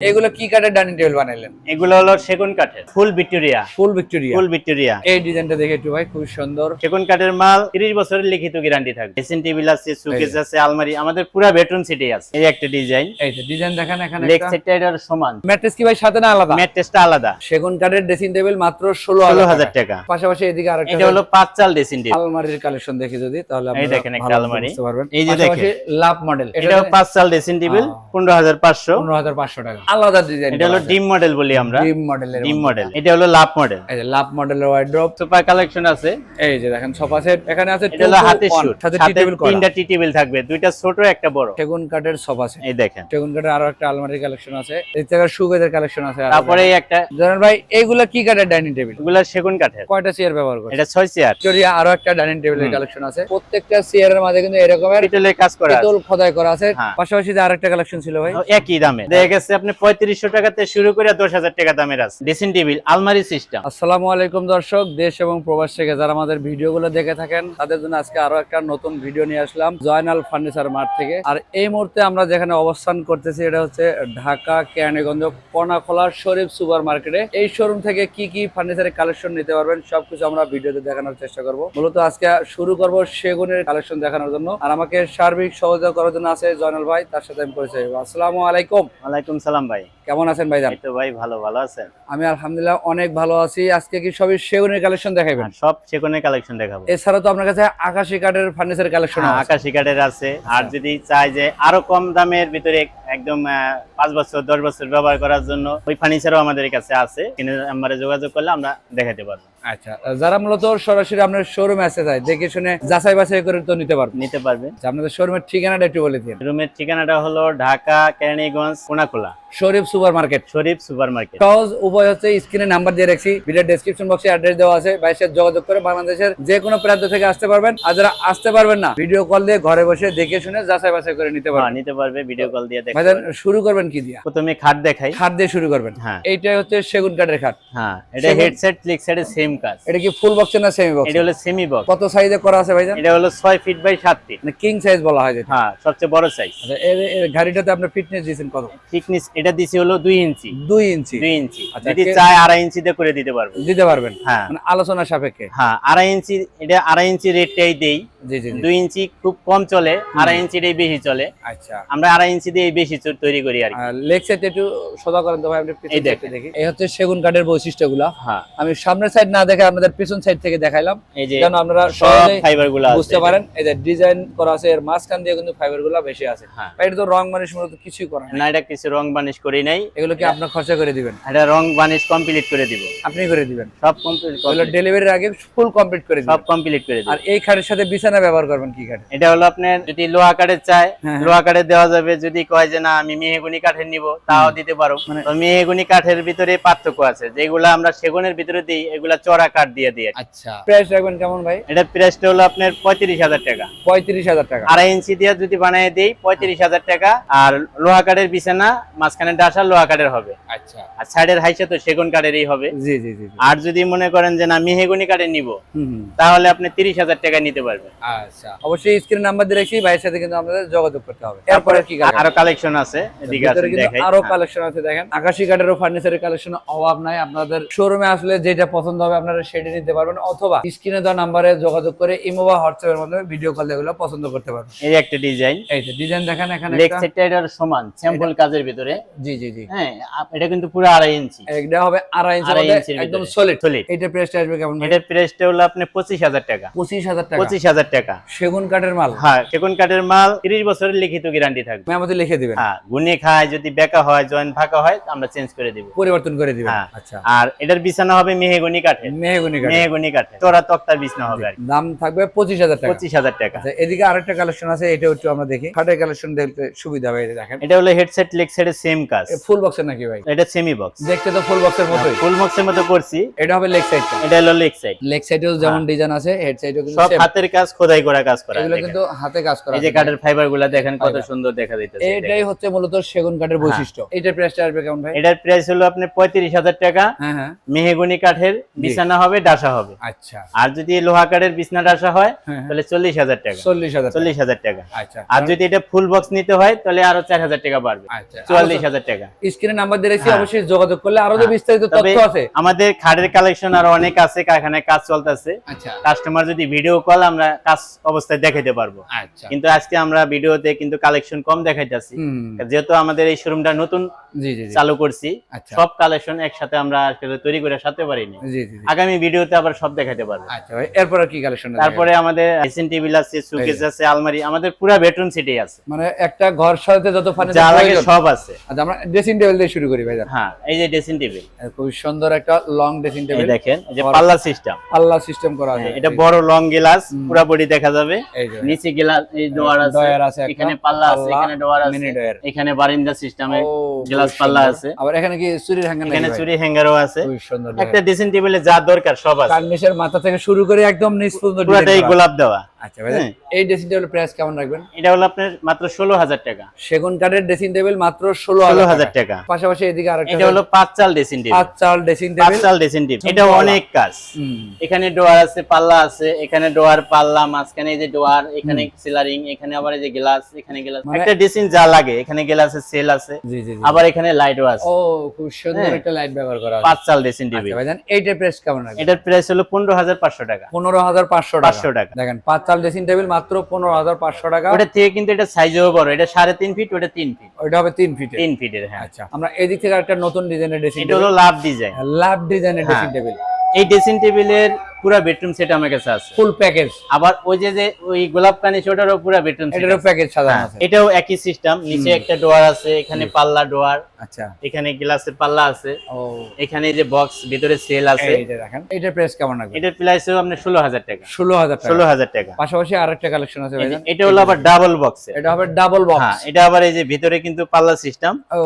এগুলো কি কাঠের ডাইনিং টেবিল বানাইলেন? এগুলো হলো সেগুন কাঠের full Victoria. Full Victoria. Full Victoria. এই ডিজাইনটা দেখে একটু ভাই খুব সুন্দর। সেগুন কাঠের মাল তিরিশ বছরের লিখিত গ্যারান্টি থাকবে। ড্রেসিং টেবিল আছে সুকেস আছে আলমারি আমাদের পুরো বেডরুম সিটি আছে। এই একটা ডিজাইন। এই ডিজাইন দেখেন এখানে লেগ সেটটা এটার সমান। ম্যাট্রেস কি ভাই সাথে না আলাদা? ম্যাট্রেসটা আলাদা। সেগুন কাঠের ড্রেসিং টেবিল মাত্র ষোলো ষোলো হাজার হাজার টাকা। টাকা পাশাপাশি এদিকে আরেকটা এটা হলো পাঁচ চাল ড্রেসিং টেবিল আলমারির কালেকশন দেখি যদি তাহলে এই দেখেন একটা আলমারি। এই যে পাশাপাশি লাভ মডেল এটাও পাঁচ চাল ড্রেসিং টেবিল আহ। পনেরো হাজার পাঁচশো। পনেরো হাজার পাঁচশো টাকা। আলাদা ডিজাইন এটা হলো ডিম মডেল বলি আমরা। ডিম মডেলের ডিম মডেল এটা হলো লাভ মডেল এই যে লাভ মডেলের ওয়াইড্রপ সুপার কালেকশন আছে। এই যে দেখেন সোফা সেট এখানে আছে এটা হলো হাতের শুট সাথে টি টেবিল করা। তিনটা টি টেবিল থাকবে দুইটা ছোট একটা বড়। সেগুন কাঠের সোফা সেট এই দেখেন। সেগুন কাঠের আরও একটা আলমারির কালেকশন আছে। এই থেকে সুগেদের কালেকশন আছে তারপরে এই একটা জানেন ভাই এইগুলা কি কাঠের ডাইনিং টেবিল এগুলা সেগুন কাঠের। কয়টা চেয়ার ব্যবহার করে এটা ছয় চেয়ার ভিক্টোরিয়া আরও একটা ডাইনিং টেবিলের কালেকশন আছে। প্রত্যেকটা চেয়ারের মাঝে কিন্তু এরকমের পিতলের কাজ করা আছে। পিতল খোদাই করা আছে। হ্যাঁ। পাশাপাশি যে আরেকটা কালেকশন ছিল ভাই। একই দামে। দেখা গেছে আপনি পঁয়ত্রিশশো টাকাতে শুরু করে দশ হাজার টাকা দামের আছে। ড্রেসিং টেবিল আলমারি সিস্টেম আসসালামু আলাইকুম দর্শক দেশ এবং প্রবাস থেকে যারা আমাদের ভিডিওগুলো দেখে থাকেন তাদের জন্য আজকে আরও একটা নতুন ভিডিও নিয়ে আসলাম জয়নাল ফার্নিচার মার্ট থেকে। আর এই মুহূর্তে আমরা যেখানে অবস্থান করতেছি এটা হচ্ছে ঢাকা কেরানীগঞ্জ কর্ণাখোলা শরীফ সুপার মার্কেটে এই শোরুম থেকে কি কি ফার্নিচারের কালেকশন নিতে পারবেন সবকিছু আমরা ভিডিওতে দেখানোর চেষ্টা করব। মূলত আজকে শুরু করব সেগুনের কালেকশন দেখানোর জন্য। আর আমাকে সার্বিক সহযোগিতা করার জন্য আছে জয়নাল ভাই তার সাথে আমি পরিচয়। আসসালামু আলাইকুম। ওয়ালাইকুম সালাম। ভাই কেমন আছেন ভাইজান? এই তো ভাই ভালো ভালো আছেন? আমি আলহামদুলিল্লাহ অনেক ভালো আছি। আজকে কি সবই সেগুনের কালেকশন দেখাইবেন? আর সব সেগুনের কালেকশন দেখাবো। এছাড়া তো আপনার কাছে আকাশি কাঠের ফার্নিচার কালেকশন হ্যাঁ, আকাশি কাঠের আছে। আর যদি চাই যে আরও কম দামের ভিতরে একদম পাঁচ বছর দশ বছর ব্যবহার করার জন্য ওই ফার্নিচারও আমাদের কাছে আছে। কিনে নাম্বারে যোগাযোগ করলে আমরা দেখাতে পারব। আচ্ছা যারা মূলত সরাসরি আপনার শোরুমে আসতে চায় দেখে শুনে যাচাই বাছাই করে তো নিতে পারবেন। নিতে পারবে। আচ্ছা, আপনাদের শোরুমের ঠিকানাটা একটু বলে দিন। রুমের ঠিকানাটা হলো Dhaka Keraniganj Konakhola Sharif super market Sharif super market সহজ উপায় হচ্ছে স্ক্রিনে নাম্বার দিয়ে রাখছি ভিডিও ডেসক্রিপশন বক্সে অ্যাড্রেস দেওয়া আছে। যোগাযোগ করে বাংলাদেশের যে কোনো প্রান্ত থেকে আসতে পারবেন। আর যারা আসতে পারবেন না ভিডিও কল দিয়ে ঘরে বসে দেখে শুনে যাচাই বাছাই করে নিতে হ্যাঁ পারবেন নিতে পারবে ভিডিও কল দিয়ে শুরু করবেন কি দিয়া? প্রথমে খাট দেখাই। খাট দিয়ে শুরু করবেন। হ্যাঁ। এইটাই হচ্ছে সেগুন কাঠের খাট। হ্যাঁ এটা হেডসেট ক্লিক সেম কাজ। এটা কি ফুল বক্স না সেমি বক্স এটা হলো সেমি বক্স কত সাইজে করা আছে ভাইজান? এটা হলো ছয় ফিট বাই সাত ফিট মানে কিং সাইজ বলা হয় যেটা। হ্যাঁ সবচেয়ে বড় সাইজ আচ্ছা এর গাড়িটাতে আপনার ফিটনেস দিয়েছেন কত? থিকনেস এটা দিছি হলো দুই ইঞ্চি। দুই ইঞ্চি। দুই ইঞ্চি। আচ্ছা, যদি চাই আড়াই ইঞ্চি দিয়ে করে দিতে পারবেন দিতে পারবেন। হ্যাঁ। মানে আলোচনা সাপেক্ষে। হ্যাঁ আড়াই ইঞ্চি এটা আড়াই ইঞ্চি রেটটাই দেই। দুই ইঞ্চি খুব কম চলে আড়াই ইঞ্চিটাই বেশি চলে। আচ্ছা। আমরা আড়াই ইঞ্চি দিয়ে বেশি তৈরি করি আর লেগ সাইড একটু সোজা করেন তো ভাই আপনি পিছন দেখি। এই হচ্ছে সেগুন কাঠের বৈশিষ্ট্যগুলো। হ্যাঁ। আমি সামনের সাইড না দেখে আপনাদের পিছন সাইড থেকে দেখাইলাম। এই যে যেন আপনারা সব সহজেই ফাইবারগুলো আছে। বুঝতে পারেন। এই যে ডিজাইন করা আছে এর মাঝখান দিয়ে কিন্তু ফাইবারগুলো বেশি আছে। হ্যাঁ। এটা তো রং মানিশ মূলত কিছুই করা না। এটা কিছু রং বানিশ করি নাই। এগুলো কি আপনার খরচা করে দিবেন? এটা রং বানিশ কমপ্লিট করে দিব। আপনি করে দিবেন। সব কমপ্লিট ডেলিভারির আগে ফুল কমপ্লিট করে সব কমপ্লিট করে আর এই খাটের সাথে বিছানা ব্যবহার করবেন কি খাট এটা হলো আপনার যদি লোহা কাঠের চায় হ্যাঁ। লোহা কাঠের দেওয়া যাবে যদি কয় যে না আমি মেহগুনি কাঠের নিব তাও দিতে পারো। মানে- তো মেহগুনি কাঠের ভিতরে পার্থক্য আছে। যেগুলা আমরা সেগুনের ভিতরে দিই এগুলা চড়া কাঠ দিয়ে দিই আচ্ছা। প্রাইস রাখবেন কেমন ভাই? এটা প্রাইসটা হলো আপনার পঁয়ত্রিশ হাজার টাকা। পঁয়ত্রিশ হাজার টাকা। আড়াই ইঞ্চি দিয়ে যদি বানিয়ে দিই পঁয়ত্রিশ হাজার টাকা। আর লোহা কাঠের বিছানা মাঝখানে ডাসা লোহা কাঠের হবে। আচ্ছা। আর সাইডের হাইসে তো সেগুন কাঠেরই হবে। জি জি জি। আর যদি মনে করেন যে না মেহেগুনি কাঠের নিব। তাহলে আপনি তিরিশ হাজার টাকা নিতে পারবেন। আচ্ছা অবশ্যই স্ক্রিন নাম্বার দিয়ে রাখছি ভাইয়ের সাথে কিন্তু আমাদের যোগাযোগ করতে হবে। এরপরে কি আরও কালেকশন আছে এদিকে ভিতরে দেখাই। আরও হ্যাঁ। কালেকশন আছে দেখেন। আকাশি কাঠেরও ফার্নিচারের কালেকশন অভাব নাই আপনাদের শোরুমে আসলে যেটা পছন্দ হবে আপনারা সেটা নিতে পারবেন অথবা স্ক্রিনে দেওয়া নাম্বারে যোগাযোগ করে ইমো বা মাধ্যমে ভিডিও কল এগুলো পছন্দ করতে পারবেন। এই একটা ডিজাইন এই যে ডিজাইন দেখেন এখানে লেগ একটা- সেটটা এটার সমান স্যাম্পল কাজের ভিতরে। জি জি জি। হ্যাঁ এটা কিন্তু পুরো আড়াই ইঞ্চি। এটা হবে আড়াই ইঞ্চি একদম। Solid Solid। এটা প্রাইসটা আসবে কেমন এটার প্রাইসটা হলো আপনি পঁচিশ হাজার টাকা। পঁচিশ হাজার টাকা। পঁচিশ হাজার টাকা। সেগুন কাঠের মাল? হ্যাঁ সেগুন কাঠের মাল তিরিশ বছরের লিখিত গ্যারান্টি থাকবে। আমাদের লিখে দিবেন। হ্যাঁ গুনে খায় যদি বেকা হয় জয়েন্ট ফাঁকা হয় আমরা চেঞ্জ করে দিব। পরিবর্তন করে দিবেন। হ্যাঁ। আচ্ছা। আর এটার বিছানা হবে মেহেগুনি কাঠের। মেহগুনি কাঠ মেহেগুনি কাঠের। চড়া তক্তার বিছানা হবে দাম থাকবে পঁচিশ হাজার টাকা। পঁচিশ হাজার টাকা। আচ্ছা এদিকে আরেকটা কালেকশন আছে এটা একটু আমরা দেখি। খাটের কালেকশন দেখতে সুবিধা হবে দেখেন। এটা হলো হেডসেট লেগ সেটের সেম কাজ। ফুল বক্সের নাকি ভাই? এটা সেমি বক্স দেখতে তো ফুল বক্সের মতোই। ফুল বক্সের মতো করছি। এটা হবে লেগ সাইডটা এটা হলো লেগ সাইড লেগ সাইডেও যেমন ডিজাইন আছে হেড সাইডেও কিন্তু সব হাতের কাজ খোদাই করা কাজ করা এগুলো। কিন্তু হাতে কাজ করা এই যে কাঠের দেখেন কত সুন্দর দেখা যাইতেছে এটাই হচ্ছে মূলত সেগুন কাঠের বৈশিষ্ট্য। এইটার প্রাইসটা আসবে কেমন ভাই? এটার প্রাইস হলো আপনি পঁয়ত্রিশ হাজার টাকা। হ্যাঁ হ্যাঁ। মেহেগুনি কাঠের বিছানা হবে ডাসা হবে। আচ্ছা। আর যদি লোহা কাঠের বিছনা ডাসা হয় হ্যাঁ, হ্যাঁ। তাহলে চল্লিশ হাজার টাকা। চল্লিশ হাজার চল্লিশ হাজার টাকা। আচ্ছা। আর যদি এটা ফুল বক্স নিতে হয় তাহলে আরও চার হাজার টাকা বাড়বে। আচ্ছা। চুয়াল্লিশ হাজার টাকা। স্ক্রিনে নাম্বার দিয়ে রেখেছি হ্যাঁ। অবশ্যই যোগাযোগ করলে আরও যে হ্যাঁ। বিস্তারিত তথ্য আছে। আমাদের খাটের কালেকশন আরও অনেক আছে কারখানায় কাজ চলতেছে। আচ্ছা। কাস্টমার যদি ভিডিও কল আমরা কাজ অবস্থায় দেখাইতে পারব। আচ্ছা। কিন্তু আজকে আমরা ভিডিওতে কিন্তু কালেকশন কম দেখাইতেছি। যেহেতু আমাদের এই শোরুমটা নতুন চালু করছি আচ্ছা। সব কালেকশন একসাথে আমরা তৈরি করে সাথে পারিনি। আগামী ভিডিওতে আবার সব দেখাইতে পারব। আচ্ছা এরপর কি কালেকশন তারপরে আমাদের ড্রেসিং টেবিল আছে সুকেস আছে আলমারি আমাদের পুরো বেডরুম সিটি আছে। মানে একটা ঘর সাজাতে যত ফার্নিচার যা লাগে সব আছে। আচ্ছা আমরা ড্রেসিং টেবিল দিয়ে শুরু করি ভাই হ্যাঁ এই যে ড্রেসিং টেবিল খুব সুন্দর একটা লং ড্রেসিং টেবিল দেখেন এই যে পাল্লা সিস্টেম পাল্লা সিস্টেম করা আছে। এটা বড় লং গ্লাস পুরো বডি দেখা যাবে। নিচে গ্লাস এই ডোয়ার আছে এখানে পাল্লা আছে এখানে ডোয়ার আছে এখানে বারিন্দা সিস্টেমে গ্লাস পাল্লা আছে। আবার এখানে কি চুরির হ্যাঙ্গার এখানে চুরি হ্যাঙ্গারও আছে। একটা ড্রেসিং টেবিলে যা দরকার সব আছে। কার্নিশের মাথা থেকে শুরু করে একদম নিচ পর্যন্ত পুরোটাই গোলাপ দেওয়া। আচ্ছা ভাই হ্যাঁ। এই ড্রেসিং টেবিলের প্রাইস কেমন রাখবেন? এটা হলো আপনার মাত্র ষোলো হাজার টাকা। সেগুন কাঠের ড্রেসিং টেবিল মাত্র ষোলো ষোলো হাজার হাজার টাকা। টাকা পাশাপাশি এদিকে আরেকটা এটা হলো পাঁচ চাল ড্রেসিং টেবিল পাঁচ চাল ড্রেসিং পাঁচ চাল ড্রেসিং টেবিল এটা অনেক কাজ। এখানে ডোয়ার আছে পাল্লা আছে এখানে ডোয়ার পাল্লা মাঝখানে এই যে ডোয়ার এখানে সিলারিং এখানে আবার এই যে গ্লাস এখানে গ্লাস। মানে- একটা ড্রেসিং যা লাগে এখানে গ্লাসের সেল আছে আবার এখানে লাইটও আছে। ও খুব সুন্দর হ্যাঁ। একটা লাইট ব্যবহার করা আছে। পাঁচ চাল ড্রেসিং টেবিল আচ্ছা ভাইজান এইটার প্রাইস কেমন রাখবেন? এটার প্রাইস হলো পনেরো হাজার পাঁচশো টাকা। পনেরো হাজার পাঁচশো পাঁচশো টাকা। দেখেন পাঁচ চাল ড্রেসিং টেবিল মাত্র পনেরো হাজার পাঁচশো টাকা। ওটা থেকে কিন্তু এটা সাইজও বড়। এটা সাড়ে তিন ফিট ওটা তিন ফিট ওইটা হবে তিন ফিট তিন ফিটের হ্যাঁ। আচ্ছা আমরা এদিক থেকে একটা নতুন ডিজাইনের ড্রেসিং এটা হলো লাভ ডিজাইন লাভ ডিজাইনের। ড্রেসিং টেবিল এই ড্রেসিং টেবিলের পুরো বেডরুম সেট আমার কাছে আছে। ফুল প্যাকেজ আবার ওই যে যে ওই গোলাপ কানিস ওটারও পুরো বেডরুম সেট এটারও প্যাকেজ সাজানো আছে। এটাও একই সিস্টেম নিচে একটা ডোয়ার আছে এখানে পাল্লা ডোয়ার আচ্ছা। এখানে গ্লাসের পাল্লা আছে। ও। এখানে যে বক্স ভিতরে সেল আছে। এই যে দেখেন এটার প্রাইস কেমন রাখবেন এটার প্রাইস হলো আপনার ষোলো হাজার টাকা। ষোলো হাজার টাকা। ষোলো হাজার টাকা। পাশাপাশি আরেকটা কালেকশন আছে ভাইজান। এটা হলো আবার ডাবল বক্স এটা হবে ডাবল বক্স হ্যাঁ এটা আবার এই যে ভিতরে কিন্তু পাল্লা সিস্টেম ও।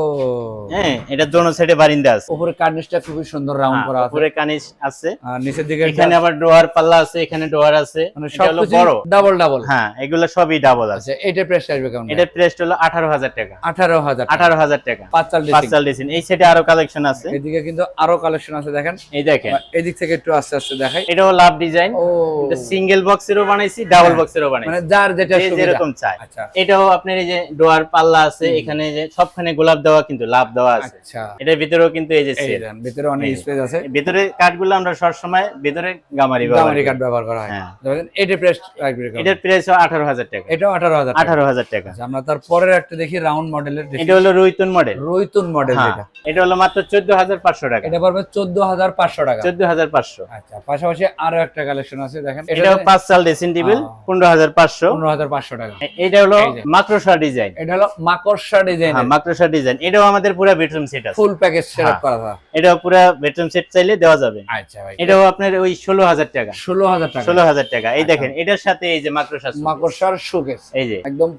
হ্যাঁ এটা দোনো সাইডে বারিন্দা আছে। উপরে কার্নিশটা খুবই সুন্দর রাউন্ড হ্যাঁ, করা আছে। উপরে কানিস আছে। আর নিচের দিকে এখানে আবার ডোয়ার পাল্লা আছে এখানে ডোয়ার আছে। মানে এটা হলো বড়। ডাবল ডাবল হ্যাঁ এগুলো সবই ডাবল আছে। আচ্ছা এটার প্রাইস আসবে কেমন এটার প্রাইস হলো আঠারো হাজার টাকা। আঠারো হাজার আঠারো হাজার টাকা। পাঁচ চাল পাঁচ ডিজাইন এই সেটে আরও কালেকশন আছে। এদিকে কিন্তু আরও কালেকশন আছে দেখেন। এই দেখেন। এদিক থেকে একটু আস্তে আস্তে দেখাই। এটাও লাভ ডিজাইন এটা সিঙ্গেল বক্সেরও বানাইছি ডাবল হ্যাঁ। বক্সেরও বানাইছি। মানে যার যেটা সুবিধা। যেরকম চাই আচ্ছা। এটাও আপনার এই যে ডোয়ার পাল্লা আছে এখানে যে সবখানে গোলাপ দেওয়া কিন্তু লাভ দেওয়া আছে। আচ্ছা। এটার ভিতরেও কিন্তু এই যে ভিতরে অনেক। স্পেস আছে। ভিতরে কাঠগুলো আমরা সব সময় ভিতরে গামারি গামারি কাঠ ব্যবহার করা হয়। হ্যাঁ। এটার প্রাইস আঠারো হাজার টাকা। এটাও আঠারো হাজার টাকা। আচ্ছা আমরা তারপরের একটা দেখি রাউন্ড মডেলের এটা হলো রুইতুন মডেল। মডেল হ্যাঁ এটা এটা হলো মাত্র চোদ্দ হাজার পাঁচশো টাকা। এটা পড়বে চোদ্দ হাজার পাঁচশো টাকা। চোদ্দ হাজার পাঁচশো। আচ্ছা পাশাপাশি আরও একটা কালেকশন আছে দেখেন। এটাও পাঁচ সাল ড্রেসিং টেবিল হ্যাঁ। পনেরো হাজার পাঁচশো। পনেরো হাজার পাঁচশো টাকা। এটা হলো। মাক্রোসা ডিজাইন এটা হলো মাকড়সা ডিজাইন হ্যাঁ মাক্রোসা ডিজাইন এটাও আমাদের পুরো বেডরুম সেট আছে। ফুল প্যাকেজ হ্যাঁ। করা এটাও পুরো বেডরুম সেট চাইলে দেওয়া যাবে। আচ্ছা ভাই। এটাও আপনার ওই ষোলো হাজার টাকা। ষোলো হাজার টাকা। ষোলো হাজার টাকা। এই দেখেন এটার সাথে এই যে suitcase। মাকড়সার শোকেস। এই যে। একদম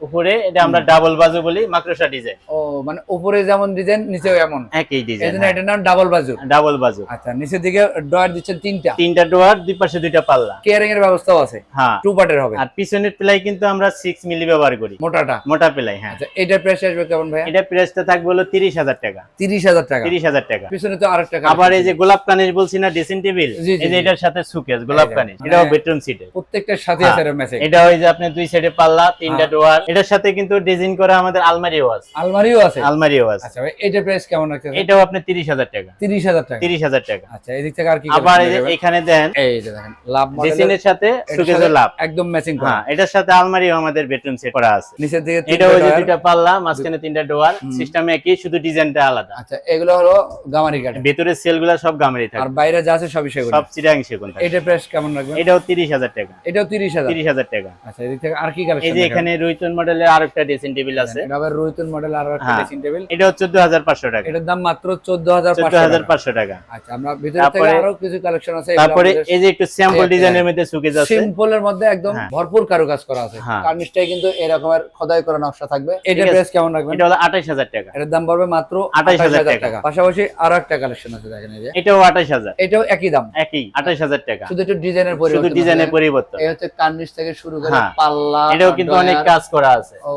উপরে এটা আমরা ডাবল বাজু বলি মাকড়সা ডিজাইন। ও মানে উপরে যেমন ডিজাইন নিচেও এমন। একই ডিজাইন জন্য এটার নাম ডাবল বাজু। ডাবল বাজু। আচ্ছা নিচের দিকে ডয়ার দিচ্ছেন তিনটা। তিনটা ডোয়ার দুই পাশে দুইটা পাল্লা। কেয়ারিং এর ব্যবস্থাও আছে। হ্যাঁ। টু পার্টের হবে। আর পিছনের প্লাই কিন্তু আমরা সিক্স মিলি ব্যবহার করি। মোটাটা? মোটা প্লাই হ্যাঁ। আচ্ছা এটার প্রাইস আসবে কেমন ভাই এটা প্রাইসটা থাকবে হলো তিরিশ হাজার টাকা। তিরিশ হাজার টাকা। তিরিশ হাজার টাকা। পিছনে তো আরেকটা আবার এই যে গোলাপ বলছি না ড্রেসিং টেবিল এই যে এটার সাথে সুকেস গোলাপ কানিস। মানে- এটাও বেডরুম সিটে প্রত্যেকটার সাথে হ্যাঁ। আছে ম্যাসেজ এটা ওই যে আপনি দুই সাইডে পাল্লা তিনটা হ্যাঁ। ডোয়ার। এটার সাথে কিন্তু ডিজাইন করা আমাদের আলমারিও আছে। আলমারিও আছে? আলমারিও আছে। আচ্ছা এটার প্রাইস কেমন রাখতে এটাও আপনি তিরিশ হাজার টাকা। তিরিশ হাজার টাকা? তিরিশ হাজার টাকা। আচ্ছা এদিক থেকে আর কি আবার এই? এখানে দেন এই যে দেখেন লাভ মডেলের সাথে সুকেসের লাভ। একদম ম্যাচিং করা। হ্যাঁ এটার সাথে আলমারিও আমাদের বেডরুম সেট করা আছে। নিচের দিকে এটা ওই যে। দুইটা পাল্লা মাঝখানে তিনটা ডোয়ার সিস্টেম একই শুধু ডিজাইনটা আলাদা। আচ্ছা এগুলো হলো গামারি কাঠ ভেতরের সেলগুলা সব গামারি আর বাইরে যা আছে সবই সেগুলো সব চিরাং সেগুন থাকে। এটার প্রাইস কেমন রাখবেন? এটাও তিরিশ হাজার টাকা। এটাও তিরিশ হাজার। তিরিশ হাজার টাকা। আচ্ছা এদিক থেকে আর কি এই যে এখানে রুইতন মডেলের আর একটা টেবিল আছে। এটা আবার রোহিতন মডেল আর একটা। ড্রেসিং টেবিল এটাও চোদ্দ হাজার টাকা। এটার দাম মাত্র চোদ্দ হাজার চোদ্দ হাজার পাঁচশো টাকা। আচ্ছা আমরা ভিতরে থেকে আরও কিছু কালেকশন আছে তারপরে এই যে একটু স্যাম্পল হ্যাঁ, ডিজাইনের মধ্যে সুকেজ আছে। সিম্পলের মধ্যে একদম। ভরপুর কারুকাজ করা আছে। কার্নিশটাই কিন্তু এরকমের খোদাই করা নকশা থাকবে। এটা প্রাইস কেমন রাখবেন? এটা হলো আঠাইশ হাজার টাকা। এটার দাম পড়বে মাত্র 28,000 28,000 টাকা। পাশাপাশি আরও একটা কালেকশন আছে দেখেন এই যে। এটাও একই দাম। একই আঠাইশ হাজার টাকা। শুধু একটু ডিজাইনের শুধু ডিজাইনের পরিবর্তন। এই হচ্ছে কার্নিশ থেকে শুরু করে হ্যাঁ। পাল্লা এটাও কিন্তু অনেক কাজ করা আছে। ও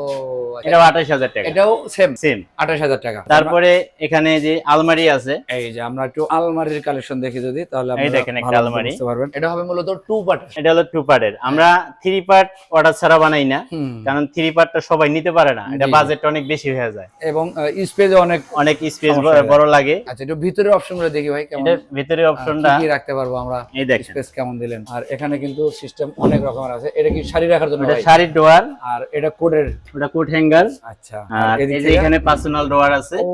আচ্ছা। এটাও আঠাইশ হাজার টাকা। এটাও সেম সেম আঠাশ হাজার টাকা। তারপরে এখানে যে আলমারি আছে। এই যে আমরা একটু আলমারির কালেকশন দেখি যদি তাহলে আপনারা দেখেন একটা আলমারি। পারবেন। এটা হবে মূলত টু পার্ট এটা হলো টু পার্টের আমরা থ্রি পার্ট অর্ডার ছাড়া বানাই না কারণ থ্রি পার্টটা সবাই নিতে পারে না। এটা বাজেট অনেক বেশি হয়ে যায়। এবং স্পেস অনেক অনেক স্পেস। বড় লাগে। আচ্ছা একটু ভিতরে অপশনগুলো দেখি ভাই কেমন? ভিতরে অপশনটা কি রাখতে পারব আমরা? এই দেখেন। স্পেস কেমন দিলেন? আর এখানে কিন্তু সিস্টেম অনেক রকমের আছে। এটা কি শাড়ি রাখার জন্য ভাই? শাড়ির ডোয়ার। আর এটা কোডের ওটা কোট হ্যাঙ্গার আচ্ছা। আর এই থেকে- এখানে পার্সোনাল ডোয়ার আছে। ও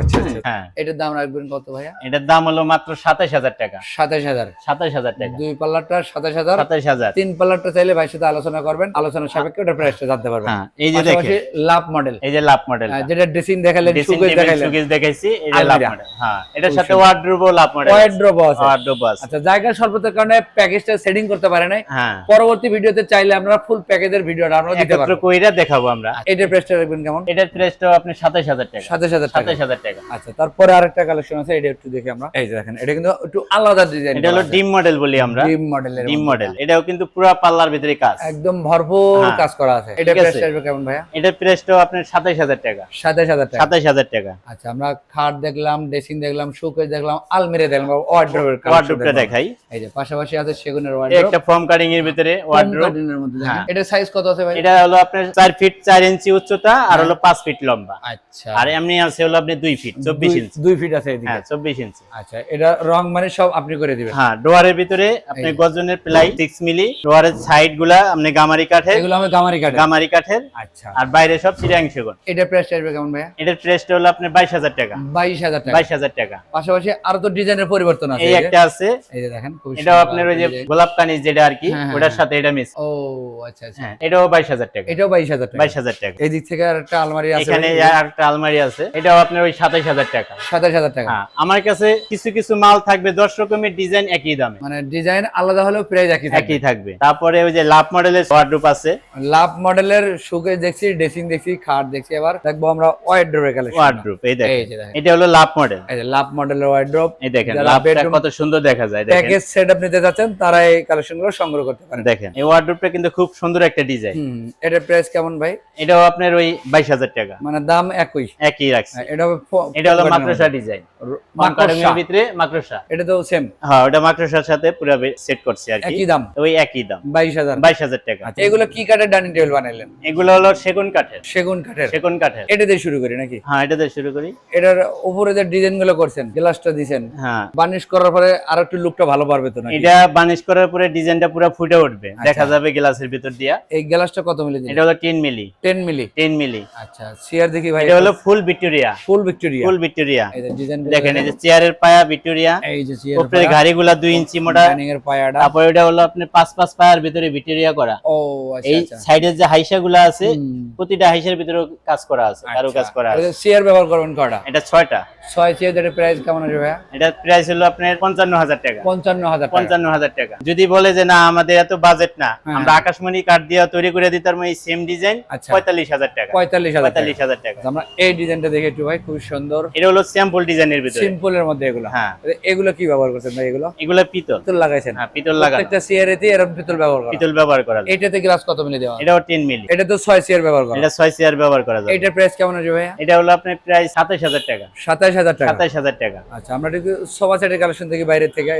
আচ্ছা আচ্ছা। হ্যাঁ। এটার দাম রাখবেন কত ভাইয়া? এটার দাম হলো মাত্র সাতাশ হাজার টাকা। সাতাশ হাজার। সাতাশ হাজার টাকা। দুই পাল্লারটা সাতাশ হাজার। সাতাশ হাজার। তিন পাল্লারটা চাইলে ভাইয়ের সাথে আলোচনা করবেন। আলোচনা সাপেক্ষে ওটা প্রাইসটা জানতে পারবেন। হ্যাঁ এই যে দেখেন। লাভ মডেল এই যে লাভ মডেল যেটা ড্রেসিং দেখালেন সুকেস দেখালেন। সুকেজ দেখাইছি এই যে লাভ মডেল হ্যাঁ এটার সাথে সুন্দর। ওয়ার্ড্রোবও লাভ মডেল ওয়াইড্রোব আছে। ওয়ার্ড্রোব আছে। আচ্ছা জায়গার স্বল্পতার কারণে প্যাকেজটা সেটিং করতে পারে নাই। হ্যাঁ। পরবর্তী ভিডিওতে চাইলে আমরা ফুল প্যাকেজের ভিডিওটা আমরা দিতে পারব কইরা দেখাবো আমরা। এটার প্রাইসটা রাখবেন কেমন? এটার প্রাইসটাও আপনি সাতাশ হাজার টাকা। সাতাশ হাজার টাকা। সাতাশ হাজার টাকা। আচ্ছা তারপরে আরেকটা কালেকশন আছে এটা একটু দেখি আমরা। এই যে দেখেন এটা কিন্তু একটু আলাদা ডিজাইন এটা হলো ডিম মডেল বলি আমরা। ডিম মডেলের ডিম মডেল এটাও কিন্তু পুরো পাল্লার ভিতরে কাজ। একদম ভরপুর হ্যাঁ। কাজ করা আছে। এটা। প্রাইসটা আসবে কেমন ভাইয়া? প্রাইসটাও আপনার সাতাশ হাজার টাকা। সাতাশ হাজার টাকা। সাতাশ হাজার টাকা। আচ্ছা আমরা খাট দেখলাম ড্রেসিং দেখলাম শোকেস দেখলাম আলমিরা দেখলাম ওয়ার্ড্রোবের ওয়ার্ড্রোবটা দেখাই। এই যে পাশাপাশি আছে সেগুনের ওয়ার্ড্রোব একটা ফর্ম কাটিং এর ভিতরে ওয়ার্ড্রোব মধ্যে হ্যাঁ। এটা সাইজ কত আছে ভাই এটা হলো আপনার চার ফিট চার ইঞ্চি উচ্চতা আর হলো পাঁচ ফিট লম্বা। আচ্ছা। আর এমনি আছে হলো আপনি দুই ফিট চব্বিশ দুই- ইঞ্চি দুই ফিট আছে এদিকে। হ্যাঁ চব্বিশ ইঞ্চি আচ্ছা এটা রং মানে সব আপনি করে দিবেন। হ্যাঁ ডোয়ারের ভিতরে আপনি গজনের প্লাই সিক্স মিলি ডোয়ারের সাইডগুলা আপনি গামারি কাঠের এগুলো আমি গামারি কাটে গামারি কাঠের। আচ্ছা। আর বাইরে সব চিরাংশ গুণ এটা প্রাইস আসবে কেমন ভাইয়া? এটার প্রাইসটা হলো বাইশ হাজার টাকা। বাইশ হাজার টাকা। বাইশ হাজার টাকা। পাশাপাশি আরও তো ডিজাইনের পরিবর্তন আছে এই একটা আছে। এই যে দেখেন খুব এটাও আপনার ওই যে গোলাপ কানিজ যেটা আর কি হ্যাঁ, হ্যাঁ, ওটার হ্যাঁ। সাথে এটা মিস ও আচ্ছা আচ্ছা। এটাও বাইশ হাজার টাকা। এটাও বাইশ হাজার টাকা। বাইশ হাজার টাকা। এই দিক থেকে আর একটা আলমারি আছে এখানে একটা আলমারি আছে। এটাও আপনার ওই সাতাইশ হাজার টাকা। সাতাশ হাজার টাকা। হ্যাঁ আমার কাছে কিছু কিছু মাল থাকবে দশ রকমের ডিজাইন একই দামে। মানে ডিজাইন আলাদা হলেও প্রাইস একই একই থাকবে। তারপরে ওই যে লাভ মডেলের আছে। লাভ মডেলের দেখছি ড্রেসিং দেখছি খাট দেখছি এবার দেখব আমরা কালেকশন এই দেখেন। এটা হলো লাভ মডেল। এই যে লাভ মডেলের ওয়াইড্রোব এই দেখেন লাভটা কত সুন্দর দেখা যায় দেখেন। প্যাকেজ সেটআপ নিতে যাচ্ছেন তারা এই কালেকশনগুলো সংগ্রহ করতে পারেন। দেখেন এই ওয়ার্ডরোবটা কিন্তু খুব সুন্দর একটা ডিজাইন এটার প্রাইস কেমন ভাই? এটাও আপনার ওই বাইশ হাজার টাকা। মানে দাম একই। একই রাখছে। এটা এটা হলো মাকড়সা ডিজাইন। ভিতরে মাকড়সা। এটা তো সেম হ্যাঁ ওটা মাকড়সার সাথে পুরো সেট করছি আর কি। একই দাম। ওই একই দাম। বাইশ হাজার। বাইশ হাজার টাকা। আচ্ছা এগুলো কি কাঠের ডাইনিং টেবিল বানাইলেন? এগুলো হলো সেগুন কাঠের। সেগুন কাঠের। সেগুন কাঠের। এটা দিয়ে শুরু করি নাকি? হ্যাঁ এটা দিয়ে শুরু করি। এটার উপরে যে ডিজাইনগুলো করছেন গ্লাসটা দিছেন হ্যাঁ। বার্নিশ করার পরে আর একটু লুকটা ভালো পারবে তো নাকি? এটা বানিশ করার পরে ডিজাইনটা পুরো ফুটে উঠবে। দেখা যাবে গ্লাসের ভিতর দিয়া। এই গ্লাসটা কত মিলি এটা হলো ten milli. Ten milli. Ten milli. আচ্ছা চেয়ার দেখি ভাই এটা হলো full Victoria. Full Victoria. Full Victoria. দেখেন এই যে চেয়ারের পায়া ভিক্টোরিয়া। এই যে চেয়ার গাড়িগুলা দুই ইঞ্চি মোটা। এর পায়াটা। তারপরে ওটা হলো আপনি পাঁচ পাঁচ পায়ার ভিতরে ভিক্টোরিয়া করা। ও আচ্ছা এই আচ্ছা। সাইডের যে আছে প্রতিটা হাইসার ভিতরে কাজ করা আছে কারও কাজ করা আছে। চেয়ার ব্যবহার করবেন কটা এটা ছয়টা। ছয় চেয়ারের প্রাইস কেমন আছে ভাইয়া? এটা প্রাইস হলো আপনার পঞ্চান্ন হাজার টাকা। পঞ্চান্ন হাজার টাকা। যদি বলে যে না আমাদের এত বাজেট না হ্যাঁ। আমরা আকাশমণি কাঠ দিয়ে তৈরি করে দিতাম এই সেম ডিজাইন আচ্ছা। পঁয়তাল্লিশ হাজার টাকা। পঁয়তাল্লিশ হাজার টাকা। পঁয়তাল্লিশ হাজার টাকা। আমরা এই ডিজাইনটা দেখে একটু ভাই খুব সুন্দর। এটা হলো স্যাম্পল ডিজাইনের ভিতরে। সিম্পল এর মধ্যে এগুলো। হ্যাঁ। এগুলো কি ব্যবহার করছেন ভাই এগুলো? এগুলো পিতল। পিতল লাগাইছেন। হ্যাঁ পিতল লাগানো। প্রত্যেকটা চেয়ারেতে এরকম পিতল ব্যবহার করা। পিতল ব্যবহার করা। এটাতে গ্লাস কত মিলি দেওয়া? এটাও টেন মিলি। এটা তো ছয় চেয়ার ব্যবহার করা। এটা ছয় চেয়ার ব্যবহার করা যায় এটার প্রাইস কেমন আছে ভাইয়া? এটা হলো আপনার প্রায় সাতাশ হাজার টাকা। সাতাশ হাজার টাকা। সাতাশ হাজার টাকা। আচ্ছা আমরা একটু সোফা সেটের কালেকশন থেকে বাইরের থেকে।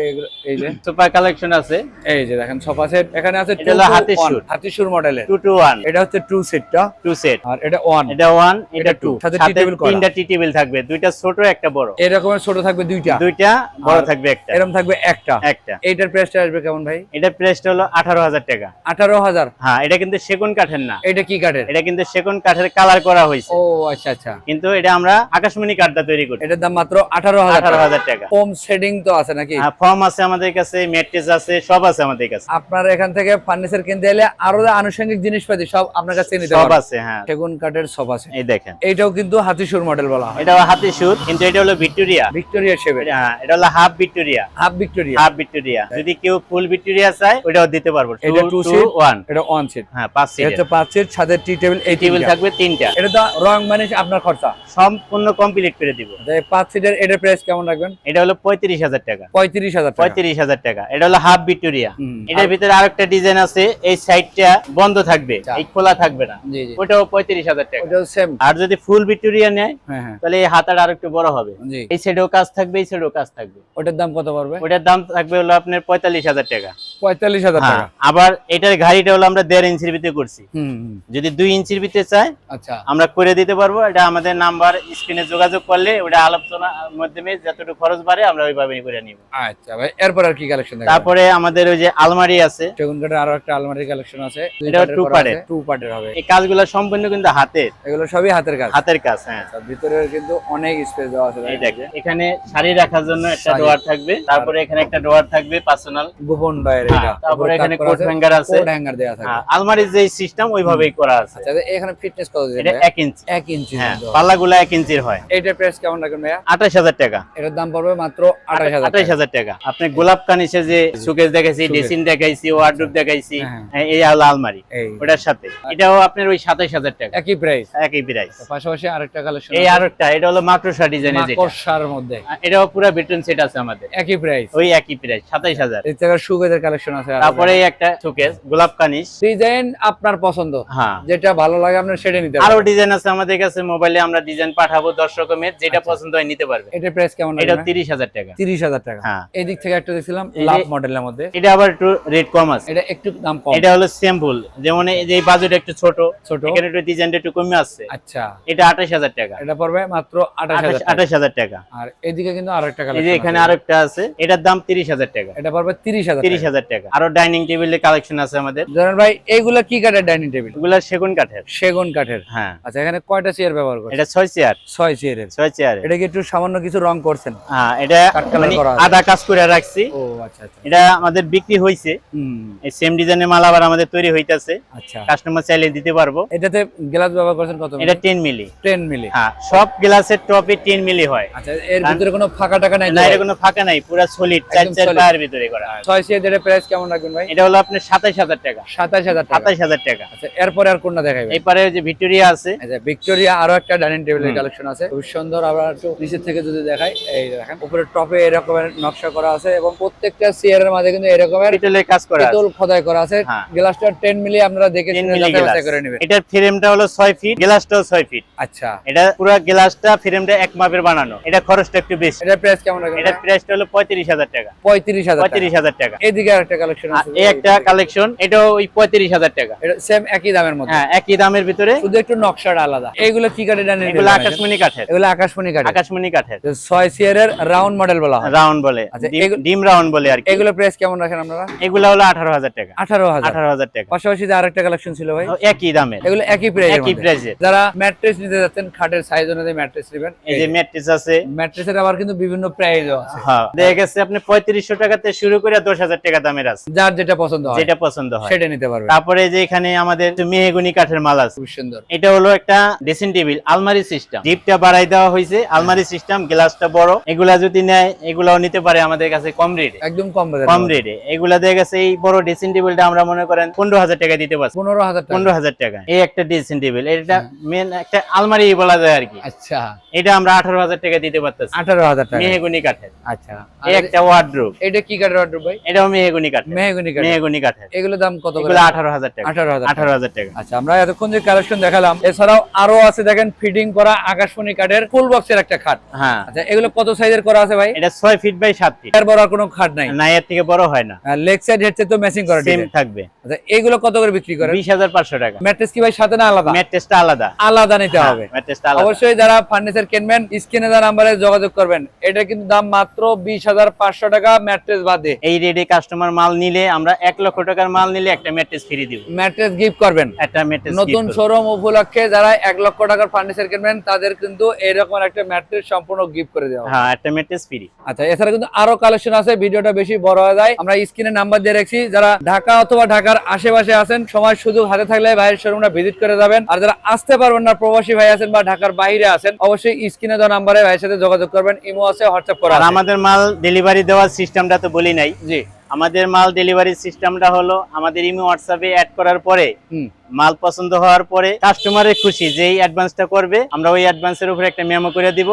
এই যে। সুপার কালেকশন আছে। এই যে দেখেন সোফা সেট এখানে আছে এটা হলো হাতিশুর। হাতিশুর মডেলের টু টু ওয়ান এটা হচ্ছে টু সেটটা টু সেট আর এটা ওয়ান এটা ওয়ান এটা এটা টু two, সাথে tea সাথে table করা। তিনটা টি টেবিল থাকবে। দুইটা ছোট একটা বড়। এরকমের ছোট থাকবে দুইটা। দুইটা বড় থাকবে একটা। এরকম থাকবে একটা। একটা। এইটার প্রাইসটা আসবে কেমন ভাই? এটা প্রাইসটা হলো আঠারো হাজার টাকা। আঠারো হাজার? হ্যাঁ এটা কিন্তু সেগুন কাঠের না। এটা কি কাঠের? এটা কিন্তু সেগুন কাঠের কালার করা হয়েছে। ও আচ্ছা আচ্ছা। কিন্তু এটা আমরা আকাশমণি কাঠটা তৈরি করছি। এটার দাম মাত্র আঠারো হাজার আঠারো হাজার টাকা। সেডিং তো আছে নাকি? ফর্ম আছে আমাদের কাছে ম্যাট্রেস আছে সব আছে আমাদের কাছে। আপনার এখান থেকে ফার্নিচার কিনতে এলে আরও আনুষঙ্গিক জিনিসপাতি সব আপনার কাছে নিতে সব আছে হ্যাঁ। সেগুন কাঠের সব আছে। এই দেখেন। এইটাও কিন্তু হাতিসুর মডেল বলা হয়। এটা হাতি সুর কিন্তু এটা হলো ভিক্টোরিয়া। ভিক্টোরিয়া শেপের। হ্যাঁ এটা হলো half Victoria. Half Victoria. Half Victoria. যদি কেউ ফুল ভিক্টোরিয়া চায় ওটাও দিতে পারব। এটা টু two টু ওয়ান এটা ওয়ান সিট হ্যাঁ পাঁচ সিট হচ্ছে পাঁচ সিট ছাদের টি টেবিল এই টেবিল থাকবে তিনটা। এটা তো রং মানে আপনার খরচা। সম্পূর্ণ কমপ্লিট করে দিব। পাঁচ সিটের এটার প্রাইস কেমন রাখবেন? এটা হলো পঁয়ত্রিশ হাজার টাকা। পঁয়ত্রিশ হাজার টাকা। পঁয়ত্রিশ হাজার টাকা। এটা হলো হাফ ভিক্টোরিয়া। এটার ভিতরে আরেকটা ডিজাইন আছে এই সাইডটা বন্ধ থাকবে। এই খোলা থাকবে না। ওটাও পঁয়ত্রিশ হাজার টাকা। ওটাও সেম আর যদি ফুল ভিক্টোরিয়া নেয় হ্যাঁ হ্যাঁ। তাহলে এই হাতাটা আর একটু বড় হবে। এই সাইডেও কাজ থাকবে এই সাইডেও কাজ থাকবে। ওটার দাম কত পড়বে? ওটার দাম থাকবে হলো আপনার পঁয়তাল্লিশ হাজার টাকা। পঁয়তাল্লিশ হাজার হ্যাঁ টাকা। আবার এটার গাড়িটা হলো আমরা দেড় ইঞ্চির ভিতরে করছি। যদি দুই ইঞ্চির ভিতরে চায় আচ্ছা। আমরা করে দিতে পারব। এটা আমাদের নাম্বার স্ক্রিনে যোগাযোগ করলে ওটা আলোচনার মাধ্যমে যতটুকু খরচ বাড়ে আমরা ওইভাবে করে নিব। আচ্ছা ভাই এরপর আর কি কালেকশন তারপরে আমাদের ওই যে আলমারি আছে। সেগুন কাঠের আরও একটা আলমারি কালেকশন আছে। এটাও two part-এর। টু পার্টের হবে। এই কাজগুলো সম্পূর্ণ কিন্তু হাতের। এগুলো সবই হাতের কাজ। হাতের কাজ হ্যাঁ। আচ্ছা, ভিতরে কিন্তু অনেক স্পেস দেওয়া আছে এই দেখেন এখানে শাড়ি রাখার জন্য একটা ডোয়ার থাকবে তারপরে এখানে একটা ডোয়ার থাকবে পার্সোনাল গোপন ডয়ের এটা। হ্যাঁ, তারপরে এখানে কোট হ্যাঙ্গার আছে কোড হ্যাঙ্গার থাকে যে সিস্টেম ওইভাবেই করা আছে। আচ্ছা এখানে ফিটনেস কত এটা দিবেন এক ইঞ্চি এক ইঞ্চি পাল্লাগুলো এক ইঞ্চির হয়। এইটার প্রাইস কেমন রাখবেন ভাইয়া? আঠাশ হাজার টাকা। এটার দাম পড়বে মাত্র আঠাশ হাজার আঠাশ হাজার টাকা। আপনি গোলাপ কানিসে যে সুকেস দেখাইছি। ডেসিন দেখাইছি ওয়ার্ডরোব দেখাইছি হ্যাঁ, হ্যাঁ, এই আলমারি। ওটার সাথে। এটাও আপনার ওই সাতাশ হাজার টাকা। একই প্রাইস একই প্রাইস পাশাপাশি আরেকটা কালেকশন এই আরেকটা এটা হলো মাকড়সা ডিজাইনের যেটা। মাকড়সার মধ্যে। এটাও পুরো বেটন সেট আছে আমাদের। একই প্রাইস ওই একই প্রাইস সাতাইশ হাজার। এই জায়গায় সুগেজের কালেকশন আছে তারপরে এই একটা গোলাপ ডিজাইন আপনার পছন্দ। হ্যাঁ। যেটা ভালো লাগে আপনার সেটা নিতে আরও ডিজাইন আছে আমাদের কাছে মোবাইলে আমরা ডিজাইন পাঠাবো দর্শকের যেটা আচ্ছা। পছন্দ হয় নিতে পারবে। এটার প্রাইস কেমন এটা রাখবেন তিরিশ হাজার টাকা। তিরিশ হাজার টাকা। হ্যাঁ। এই দিক থেকে একটা দেখছিলাম লাভ মডেলের মধ্যে। এটা আবার একটু রেট কম আছে। এটা একটু দাম কম। এটা হলো সিম্পল যেমন এই যে বাজেট একটু ছোট ছোট। এখানে একটু ডিজাইনটা একটু কমে আসছে। আচ্ছা। এটা টাকা। এটা পড়বে মাত্র টাকা। আর এদিকে কিন্তু আরও একটা এই যে এখানে আরেকটা আছে এটার দাম তিরিশ হাজার টাকা। এটা পড়বে তিরিশ হাজার তিরিশ হাজার টাকা। আরও ডাইনিং টেবিলের কালেকশন আছে আমাদের। জানেন ভাই এইগুলা কি কাঠের ডাইনিং টেবিল এগুলা সেগুন কাঠের। সেগুন কাঠের। হ্যাঁ। আচ্ছা এখানে কয়টা চেয়ার ব্যবহার করছে এটা ছয় চেয়ার ছয় চেয়ারের ছয় চেয়ারে এটা কি একটু সামান্য কিছু রং করছেন? হ্যাঁ এটা মানে আধা কাজ করে রাখছি। ও আচ্ছা আচ্ছা। এটা আমাদের বিক্রি হয়েছে হুম। এই সেম ডিজাইনের মাল আবার আমাদের তৈরি হইতাছে। আচ্ছা। কাস্টমার চাইলে দিতে পারব। এটাতে গ্লাস ব্যবহার করছেন কত? এটা টেন মিলি। টেন মিলি। হ্যাঁ সব গ্লাসের টপে টেন মিলি হয়। আচ্ছা এর ভিতরে কোনো ফাঁকা টাকা নাই না? এটা কোনো ফাঁকা নাই পুরো সলিড চার চার। পায়ের ভিতরে করা। ছয় চেয়ারের প্রাইস কেমন রাখবেন ভাই? এটা হলো আপনার সাতাইশ হাজার টাকা। সাতাশ হাজার টাকা। সাতাইশ হাজার টাকা। আচ্ছা এরপরে আর কোনটা দেখাইবেন? এরপরে যে ভিক্টোরিয়া আছে। আচ্ছা ভিক্টোরিয়া আরও একটা ডাইনিং টেবিলের কালেকশন আছে। খুব সুন্দর আবার একটু নিচের থেকে যদি দেখাই এই দেখেন উপরে টপে এরকমের নকশা করা আছে এবং প্রত্যেকটা চেয়ারের মাঝে কিন্তু এরকমের পিতলের কাজ করা আছে। পিতল খোদাই করা আছে। হ্যাঁ। গ্লাসটা টেন মিলি আপনারা দেখে 10 শুনে যাচাই করে নেবেন। এটার ফ্রেমটা হলো ছয় ফিট গ্লাসটাও ছয় ফিট আচ্ছা। এটা পুরো গ্লাসটা ফ্রেমটা এক মাপের বানানো। এটা খরচটা একটু বেশি। এটার প্রাইস কেমন রাখবেন এটার প্রাইসটা হলো পঁয়ত্রিশ হাজার টাকা। পঁয়ত্রিশ হাজার পঁয়ত্রিশ হাজার টাকা। এদিকে আরেকটা কালেকশন আছে। এই একটা কালেকশন এটাও ওই পঁয়ত্রিশ হাজার টাকা। এটা সেম একই দামের মধ্যে? হ্যাঁ একই দামের ভিতরে। শুধু একটু নকশাটা আলাদা। এইগুলো কি কাঠের ডাইনিং এগুলো আকাশমণি কাঠের। এগুলো আকাশমণি কাঠের। আকাশমণি কাঠের। ছয় চেয়ারের রাউন্ড মডেল বলা হয়। রাউন্ড বলে। আচ্ছা, ডিম- রাউন্ড বলে আর কি। এগুলো প্রাইস কেমন রাখেন আপনারা? এগুলো হলো আঠারো হাজার টাকা। আঠারো হাজার। আঠারো হাজার টাকা। পাশাপাশি যে আরেকটা কালেকশন ছিল ভাই? একই দামের। এগুলো একই প্রাইস একই প্রাইসের যারা ম্যাট্রেস নিতে যাচ্ছেন খাটের সাইজ অনুযায়ী ম্যাট্রেস নেবেন। এই যে ম্যাট্রিস আছে। ম্যাট্রেসের আবার কিন্তু বিভিন্ন প্রাইস আছে। হ্যাঁ দেখা গেছে আপনি পঁয়ত্রিশশো টাকাতে শুরু করে দশ হাজার টাকা দামের আছে। যার যেটা পছন্দ হয় যেটা পছন্দ হয়। সেটা নিতে পারবে তারপরে যে এখানে আমাদের মেহগুনি কাঠের মাল আছে। খুব সুন্দর। এটা হলো একটা ড্রেসিং টেবিল আলমারি সিস্টেম জিপটা বাড়াই দেওয়া হয়েছে আলমারি সিস্টেম গ্লাসটা বড়। এগুলা যদি নেয় এগুলাও নিতে পারে আমাদের কাছে কম রেটে একদম কম বাজার কম রেটে এগুলা দেখা গেছে এই বড় ড্রেসিং টেবিলটা আমরা মনে করেন পনেরো হাজার টাকা দিতে পারছি। পনেরো হাজার টাকা। পনেরো হাজার টাকা। এই একটা ড্রেসিং টেবিল এটা মেন একটা আলমারি বলা যায় আর কি। আচ্ছা। এটা আমরা আঠারো হাজার টাকা দিতে পারতেছি। আঠারো হাজার টাকা। মেহগুনি কাঠের। আচ্ছা। এই একটা ওয়ার্ড্রোব এটা কি কাঠের ভাই? এটাও মেহগুনি কাঠের। মেহগুনি কাঠ মেহগুনি কাঠের। এগুলো দাম কত করে? এগুলো টাকা। টাকা। আচ্ছা আমরা এতক্ষণ যে কালেকশন দেখালাম এছাড়াও আরও আছে দেখেন ফিটিং করা আকাশমণি কাঠের ফুল বক্সের একটা খাট। হ্যাঁ। আচ্ছা এগুলো কত সাইজের করা আছে ভাই? এটা ছয় ফিট বাই সাত ফিট এর বড় কোনো খাট নাই। না এর থেকে বড় হয় না। লেগ সাইড হেডসেট তো ম্যাচিং করা সেম থাকবে। আচ্ছা এগুলো কত করে বিক্রি করে বিশ হাজার পাঁচশো টাকা। ম্যাট্রেস কি ভাই সাথে না আলাদা? ম্যাট্রেসটা আলাদা। আলাদা নিতে হবে। অবশ্যই যারা ফার্নিচার কিনবেন স্ক্রিনে নাম্বারে যোগাযোগ করবেন। এটা কিন্তু দাম মাত্র বিশ হাজার পাঁচশো টাকা ম্যাট্রেস বাদে। এই রেডে কাস্টমার মাল নিলে আমরা এক লক্ষ টাকার মাল নিলে একটা ম্যাট্রেস ফ্রি দিব। ম্যাট্রেস গিফট করবেন। একটা ম্যাট্রেস নতুন শোরুম উপলক্ষে যারা এক লক্ষ টাকার ফার্নিচার কিনবেন তাদের কিন্তু এরকম একটা ম্যাট্রেস সম্পূর্ণ গিফট করে দেওয়া হ্যাঁ একটা ম্যাট্রেস ফ্রি আচ্ছা এছাড়া কিন্তু আরও কালেকশন আছে ভিডিওটা বেশি বড় হয়ে যায়। আমরা স্ক্রিনে নাম্বার দিয়ে রাখছি যারা ঢাকা অথবা ঢাকার আশেপাশে আছেন সময় সুযোগ হাতে থাকলে ভাইয়ের শোরুমটা ভিজিট করে যাবেন। আর যারা আসতে পারবেন না প্রবাসী ভাই আছেন বা ঢাকার বাইরে আছেন অবশ্যই স্ক্রিনে দেওয়া নাম্বারে ভাইয়ের সাথে যোগাযোগ করবেন ইমো আছে হোয়াটসঅ্যাপ করা আমাদের মাল ডেলিভারি দেওয়ার সিস্টেমটা তো বলি নাই। জি। আমাদের মাল ডেলিভারি সিস্টেমটা হলো আমাদের ইমো হোয়াটসঅ্যাপে অ্যাড করার পরে হুম। মাল পছন্দ হওয়ার পরে কাস্টমারের খুশি যেই অ্যাডভান্সটা করবে আমরা ওই অ্যাডভান্সের উপরে একটা মেমো করে দিব।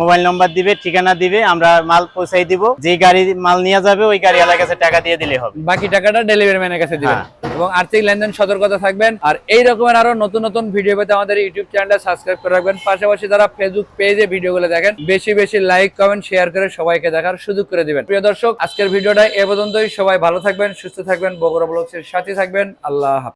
মোবাইল নাম্বার দিবে ঠিকানা দিবে আমরা মাল পৌঁছাই দিব। যেই গাড়ি মাল নিয়ে যাবে ওই গাড়ি এলাকার কাছে টাকা দিয়ে দিলে হবে। বাকি টাকাটা ডেলিভারি ম্যানের কাছে দিবেন। হ্যাঁ। এবং আর্থিক লেনদেন সতর্কতা থাকবেন। আর এই রকমের আরও নতুন নতুন ভিডিও পেতে আমাদের ইউটিউব চ্যানেলটা সাবস্ক্রাইব করে রাখবেন। পাশাপাশি যারা ফেসবুক পেজে ভিডিওগুলো দেখেন বেশি বেশি লাইক কমেন্ট শেয়ার করে সবাইকে দেখার সুযোগ করে দিবেন। প্রিয় দর্শক আজকের ভিডিওটা এ পর্যন্তই। সবাই ভালো থাকবেন সুস্থ থাকবেন। বগুড়া ব্লগসের সাথে থাকবেন। আল্লাহ হাফেজ।